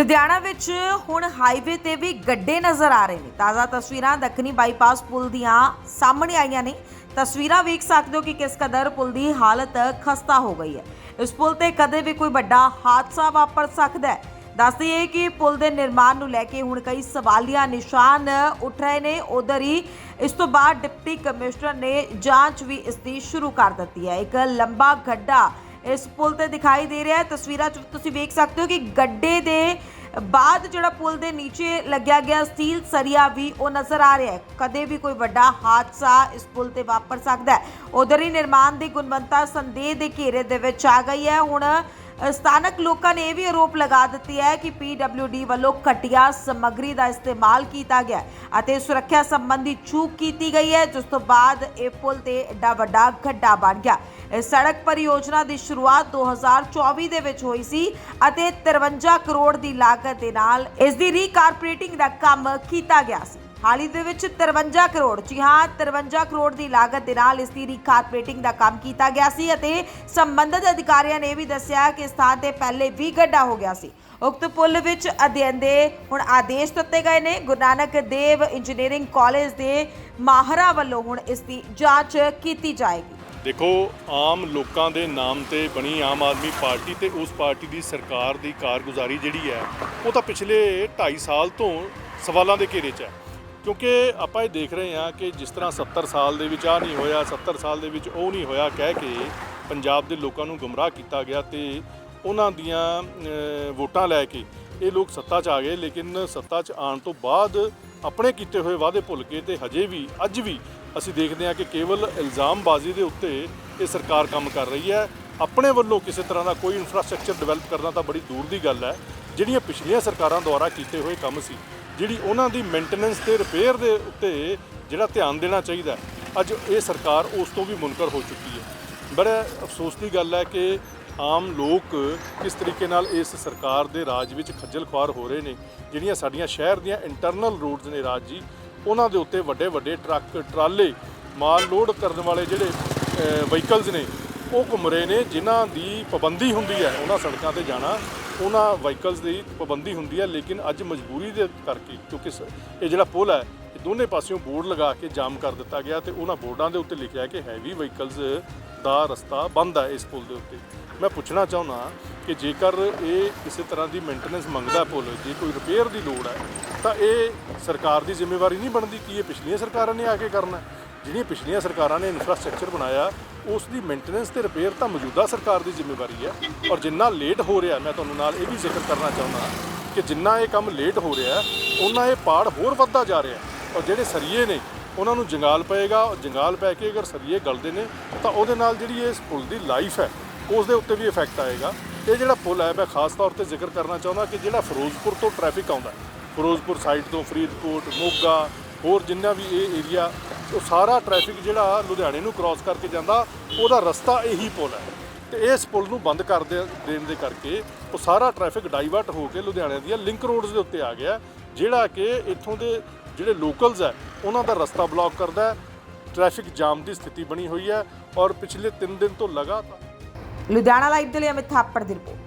ਲੁਧਿਆਣਾ ਵਿੱਚ ਹੁਣ ਹਾਈਵੇ ਤੇ ਵੀ ਗੱਡੇ ਨਜ਼ਰ ਆ ਰਹੇ ਨੇ। ਤਾਜ਼ਾ ਤਸਵੀਰਾਂ ਦੱਖਣੀ ਬਾਈਪਾਸ ਪੁਲ ਦੀਆਂ ਸਾਹਮਣੇ ਆਈਆਂ ਨੇ। ਤਸਵੀਰਾਂ ਵੇਖ ਸਕਦੇ ਹੋ ਕਿ ਕਿਸ ਕਦਰ ਪੁਲ ਦੀ ਹਾਲਤ ਖਸਤਾ ਹੋ ਗਈ ਹੈ। ਇਸ ਪੁਲ ਤੇ ਕਦੇ ਵੀ ਕੋਈ ਵੱਡਾ ਹਾਦਸਾ ਵਾਪਰ ਸਕਦਾ ਹੈ। ਦੱਸਦੀ ਹੈ ਕਿ ਪੁਲ ਦੇ ਨਿਰਮਾਣ ਨੂੰ ਲੈ ਕੇ ਹੁਣ ਕਈ ਸਵਾਲੀਆ ਨਿਸ਼ਾਨ ਉੱਠ ਰਹੇ ਨੇ। ਉਧਰ ਹੀ ਇਸ ਤੋਂ ਬਾਅਦ ਡਿਪਟੀ ਕਮਿਸ਼ਨਰ ਨੇ ਜਾਂਚ ਵੀ ਇਸ ਦੀ ਸ਼ੁਰੂ ਕਰ ਦਿੱਤੀ ਹੈ। ਇੱਕ ਲੰਬਾ ਗੱਡਾ ਇਸ ਪੁਲ ਤੇ ਦਿਖਾਈ ਦੇ ਰਿਹਾ ਹੈ। ਤਸਵੀਰਾਂ 'ਚ ਤੁਸੀਂ ਵੇਖ ਸਕਦੇ ਹੋ ਕਿ ਗੱਡੇ ਦੇ ਬਾਅਦ ਜਿਹੜਾ ਪੁਲ ਦੇ ਨੀਚੇ ਲੱਗਿਆ ਗਿਆ ਸਟੀਲ ਸਰੀਆ ਵੀ ਉਹ ਨਜ਼ਰ ਆ ਰਿਹਾ ਹੈ। ਕਦੇ ਵੀ ਕੋਈ ਵੱਡਾ ਹਾਦਸਾ ਇਸ ਪੁਲ ਤੇ ਵਾਪਰ ਸਕਦਾ ਹੈ। ਉਧਰ ਹੀ ਨਿਰਮਾਣ ਦੀ ਗੁਣਵੱਤਾ ਸੰਦੇਹ ਦੇ ਘੇਰੇ ਦੇ ਵਿੱਚ ਆ ਗਈ ਹੈ। ਹੁਣ ਸਥਾਨਕ ਲੋਕਾਂ ਨੇ ਇਹ ਵੀ ਆਰੋਪ ਲਗਾ ਦਿੱਤੀ ਹੈ ਕਿ PWD ਵੱਲੋਂ ਘਟੀਆ ਸਮੱਗਰੀ ਦਾ ਇਸਤੇਮਾਲ ਕੀਤਾ ਗਿਆ ਅਤੇ ਸੁਰੱਖਿਆ ਸੰਬੰਧੀ ਚੂਕ ਕੀਤੀ ਗਈ ਹੈ, ਜਿਸ ਤੋਂ ਬਾਅਦ ਇਹ ਪੁਲ ਤੇ ਏਡਾ ਵੱਡਾ ਗੱਡਾ ਬਣ ਗਿਆ। ਇਸ ਸੜਕ ਪਰਿਯੋਜਨਾ ਦੀ ਸ਼ੁਰੂਆਤ 2024 ਦੇ ਵਿੱਚ ਹੋਈ ਸੀ ਅਤੇ 53 ਕਰੋੜ ਦੀ ਲਾਗਤ ਦੇ ਨਾਲ ਇਸ ਦੀ ਰੀਕਾਰਪੋਰੇਟਿੰਗ ਦਾ ਕੰਮ ਕੀਤਾ ਗਿਆ ਸੀ। ਹਾਲ ਹੀ ਦੇ ਵਿੱਚ 53 ਕਰੋੜ, ਜੀ ਹਾਂ 53 ਕਰੋੜ ਦੀ ਲਾਗਤ ਦੇ ਨਾਲ ਇਸ ਦੀ ਰੀਕਾਰਪੇਟਿੰਗ ਦਾ ਕੰਮ ਕੀਤਾ ਗਿਆ ਸੀ ਅਤੇ ਸੰਬੰਧਿਤ ਅਧਿਕਾਰੀਆਂ ਨੇ ਇਹ ਵੀ ਦੱਸਿਆ ਕਿ ਸਥਾਨ ਤੇ ਪਹਿਲੇ ਵੀ ਗੱਡਾ ਹੋ ਗਿਆ ਸੀ। ਉਕਤ ਪੁਲ ਵਿੱਚ ਅਧਿਐਨ ਦੇ ਹੁਣ ਆਦੇਸ਼ ਦਿੱਤੇ ਗਏ ਨੇ। ਗੁਰੂ ਨਾਨਕ ਦੇਵ ਇੰਜੀਨੀਅਰਿੰਗ ਕਾਲਜ ਦੇ ਮਾਹਰਾਂ ਵੱਲੋਂ ਹੁਣ ਇਸ ਦੀ ਜਾਂਚ ਕੀਤੀ ਜਾਏਗੀ। ਦੇਖੋ, ਆਮ ਲੋਕਾਂ ਦੇ ਨਾਮ ਤੇ ਬਣੀ ਆਮ ਆਦਮੀ ਪਾਰਟੀ ਤੇ ਉਸ ਪਾਰਟੀ ਦੀ ਸਰਕਾਰ ਦੀ ਕਾਰਗੁਜ਼ਾਰੀ ਜਿਹੜੀ ਹੈ, ਉਹ ਤਾਂ ਪਿਛਲੇ 2.5 ਸਾਲ ਤੋਂ ਸਵਾਲਾਂ ਦੇ ਘੇਰੇ 'ਚ ਹੈ। ਕਿਉਂਕਿ ਆਪਾਂ ਇਹ ਦੇਖ ਰਹੇ ਹਾਂ ਕਿ ਜਿਸ ਤਰ੍ਹਾਂ 70 ਸਾਲ ਦੇ ਵਿੱਚ ਆ ਨਹੀਂ ਹੋਇਆ 70 ਸਾਲ ਦੇ ਵਿੱਚ ਉਹ ਨਹੀਂ ਹੋਇਆ, ਕਹਿ ਕੇ ਪੰਜਾਬ ਦੇ ਲੋਕਾਂ ਨੂੰ ਗੁੰਮਰਾਹ ਕੀਤਾ ਗਿਆ ਤੇ ਉਹਨਾਂ ਦੀਆਂ ਵੋਟਾਂ ਲੈ ਕੇ ਇਹ ਲੋਕ ਸੱਤਾ 'ਚ ਆ ਗਏ, ਲੇਕਿਨ ਸੱਤਾ 'ਚ ਆਉਣ ਤੋਂ ਬਾਅਦ ਆਪਣੇ ਕੀਤੇ ਹੋਏ ਵਾਅਦੇ ਭੁੱਲ ਗਏ ਤੇ ਹਜੇ ਵੀ, ਅੱਜ ਵੀ ਅਸੀਂ ਦੇਖਦੇ ਹਾਂ ਕਿ ਕੇਵਲ ਇਲਜ਼ਾਮਬਾਜ਼ੀ ਦੇ ਉੱਤੇ ਇਹ ਸਰਕਾਰ ਕੰਮ ਕਰ ਰਹੀ ਹੈ। ਆਪਣੇ ਵੱਲੋਂ ਕਿਸੇ ਤਰ੍ਹਾਂ ਦਾ ਕੋਈ ਇਨਫਰਾਸਟ੍ਰਕਚਰ ਡਿਵੈਲਪ ਕਰਨਾ ਤਾਂ ਬੜੀ ਦੂਰ ਦੀ ਗੱਲ ਹੈ। ਜਿਹੜੀਆਂ ਪਿਛਲੀਆਂ ਸਰਕਾਰਾਂ ਦੁਆਰਾ ਕੀਤੇ ਹੋਏ ਕੰਮ ਸੀ ਜਿਹੜੀ ਉਹਨਾਂ ਦੀ ਮੇਨਟੇਨੈਂਸ ਤੇ ਰਿਪੇਅਰ ਦੇ ਉੱਤੇ ਜਿਹੜਾ ਧਿਆਨ ਦੇਣਾ ਚਾਹੀਦਾ ਅੱਜ ਇਹ ਸਰਕਾਰ ਉਸ ਤੋਂ ਵੀ ਮੁਨਕਰ ਹੋ ਚੁੱਕੀ ਹੈ। ਬੜਾ ਅਫਸੋਸ ਦੀ ਗੱਲ ਹੈ ਕਿ ਆਮ ਲੋਕ ਕਿਸ ਤਰੀਕੇ ਨਾਲ ਇਸ ਸਰਕਾਰ ਦੇ ਰਾਜ ਵਿੱਚ ਖੱਜਲ ਖੁਆਰ ਹੋ ਰਹੇ ਨੇ। ਜਿਹੜੀਆਂ ਸਾਡੀਆਂ ਸ਼ਹਿਰ ਦੀਆਂ ਇੰਟਰਨਲ ਰੋਡਸ ਨੇ ਰਾਜ ਜੀ, ਉਹਨਾਂ ਦੇ ਉੱਤੇ ਵੱਡੇ ਵੱਡੇ ਟਰੱਕ, ਟਰਾਲੇ ਮਾਲ ਲੋਡ ਕਰਨ ਵਾਲੇ ਜਿਹੜੇ ਵਹੀਕਲਸ ਨੇ ਉਹ ਘੁੰਮ ਰਹੇ ਨੇ, ਜਿਨ੍ਹਾਂ ਦੀ ਪਾਬੰਦੀ ਹੁੰਦੀ ਹੈ, ਉਹਨਾਂ ਸੜਕਾਂ ਤੇ ਜਾਣਾ, ਉਹਨਾਂ ਵਹੀਕਲਸ ਦੀ ਪਾਬੰਦੀ ਹੁੰਦੀ ਹੈ, ਲੇਕਿਨ ਅੱਜ ਮਜਬੂਰੀ ਦੇ ਕਰਕੇ, ਕਿਉਂਕਿ ਸ- ਇਹ ਜਿਹੜਾ ਪੁਲ ਹੈ, ਇਹ ਦੋਨੇ ਪਾਸਿਓਂ ਬੋਰਡ ਲਗਾ ਕੇ ਜਾਮ ਕਰ ਦਿੱਤਾ ਗਿਆ ਤੇ ਉਹਨਾਂ ਬੋਰਡਾਂ ਦੇ ਉੱਤੇ ਲਿਖਿਆ ਹੈ ਕਿ ਹੈਵੀ ਵਹੀਕਲਸ ਦਾ ਰਸਤਾ ਬੰਦ ਹੈ ਇਸ ਪੁਲ ਦੇ ਉੱਤੇ। ਮੈਂ ਪੁੱਛਣਾ ਚਾਹੁੰਦਾ ਕਿ ਜੇਕਰ ਇਹ ਕਿਸੇ ਤਰ੍ਹਾਂ ਦੀ ਮੇਨਟੇਨੈਂਸ ਮੰਗਦਾ ਪੁਲ, ਜੇ ਕੋਈ ਰਿਪੇਅਰ ਦੀ ਲੋੜ ਹੈ, ਤਾਂ ਇਹ ਸਰਕਾਰ ਦੀ ਜ਼ਿੰਮੇਵਾਰੀ ਨਹੀਂ ਬਣਦੀ ਕਿ ਇਹ ਪਿਛਲੀਆਂ ਸਰਕਾਰਾਂ ਨੇ ਆ ਕੇ ਕਰਨਾ ਜਿਹੜੀਆਂ ਪਿਛਲੀਆਂ ਸਰਕਾਰਾਂ ਨੇ ਇਨਫਰਾਸਟ੍ਰਕਚਰ ਬਣਾਇਆ ਉਸ ਦੀ ਮੇਨਟੇਨੈਂਸ ਤੇ ਰਿਪੇਅਰ ਤਾਂ ਮੌਜੂਦਾ ਸਰਕਾਰ ਦੀ ਜ਼ਿੰਮੇਵਾਰੀ ਹੈ। ਔਰ ਜਿੰਨਾ ਲੇਟ ਹੋ ਰਿਹਾ, ਮੈਂ ਤੁਹਾਨੂੰ ਨਾਲ ਇਹ ਵੀ ਜ਼ਿਕਰ ਕਰਨਾ ਚਾਹੁੰਦਾ ਕਿ ਜਿੰਨਾ ਇਹ ਕੰਮ ਲੇਟ ਹੋ ਰਿਹਾ ਉਹਨਾਂ ਇਹ ਪਾੜ ਹੋਰ ਵੱਧਦਾ ਜਾ ਰਿਹਾ ਔਰ ਜਿਹੜੇ ਸਰੀਏ ਨੇ, ਉਹਨਾਂ ਨੂੰ ਜੰਗਾਲ ਪਏਗਾ। ਔਰ ਜੰਗਾਲ ਪੈ ਕੇ ਅਗਰ ਸਰੀਏ ਗਲਦੇ ਨੇ, ਤਾਂ ਉਹਦੇ ਨਾਲ ਜਿਹੜੀ ਇਸ ਪੁਲ ਦੀ ਲਾਈਫ ਹੈ ਉਸ ਦੇ ਉੱਤੇ ਵੀ ਇਫੈਕਟ ਆਏਗਾ। ਇਹ ਜਿਹੜਾ ਪੁਲ ਹੈ, ਮੈਂ ਖਾਸ ਤੌਰ ਤੇ ਜ਼ਿਕਰ ਕਰਨਾ ਚਾਹੁੰਦਾ ਕਿ ਜਿਹੜਾ ਫਿਰੋਜ਼ਪੁਰ ਤੋਂ ਟ੍ਰੈਫਿਕ ਆਉਂਦਾ ਫਿਰੋਜ਼ਪੁਰ ਸਾਈਡ ਤੋਂ ਫਰੀਦਕੋਟ, ਮੋਗਾ, ਹੋਰ ਜਿੰਨਾ ਵੀ ਇਹ ਏਰੀਆ ਉਹ ਸਾਰਾ ਟ੍ਰੈਫਿਕ ਜਿਹੜਾ ਲੁਧਿਆਣੇ ਨੂੰ ਕ੍ਰਾਸ ਕਰਕੇ ਜਾਂਦਾ, ਉਹਦਾ ਰਸਤਾ ਇਹੀ ਪੁਲ ਹੈ। ਤੇ ਇਸ ਪੁਲ ਨੂੰ ਬੰਦ ਕਰ ਦੇ- ਦੇਣ ਦੇ ਕਰਕੇ ਉਹ ਸਾਰਾ ਟ੍ਰੈਫਿਕ ਡਾਈਵਰਟ ਹੋ ਕੇ ਲੁਧਿਆਣੇ ਦੀਆਂ ਲਿੰਕ ਰੋਡਸ ਦੇ ਉੱਤੇ ਆ ਗਿਆ, ਜਿਹੜਾ ਕਿ ਇੱਥੋਂ ਦੇ ਜਿਹੜੇ ਲੋਕਲਸ ਹੈ, ਉਹਨਾਂ ਦਾ ਰਸਤਾ ਬਲੌਕ ਕਰਦਾ ਹੈ। ਟ੍ਰੈਫਿਕ ਜਾਮ ਦੀ ਸਥਿਤੀ ਬਣੀ ਹੋਈ ਹੈ ਔਰ ਪਿਛਲੇ 3 ਦਿਨ ਤੋਂ ਲਗਾਤਾਰ ਲੁਧਿਆਣਾ ਲਾਈਵ ਦੇ ਲਈ ਅਮਿਤ ਥਾਪੜ ਦੀ ਰਿਪੋਰਟ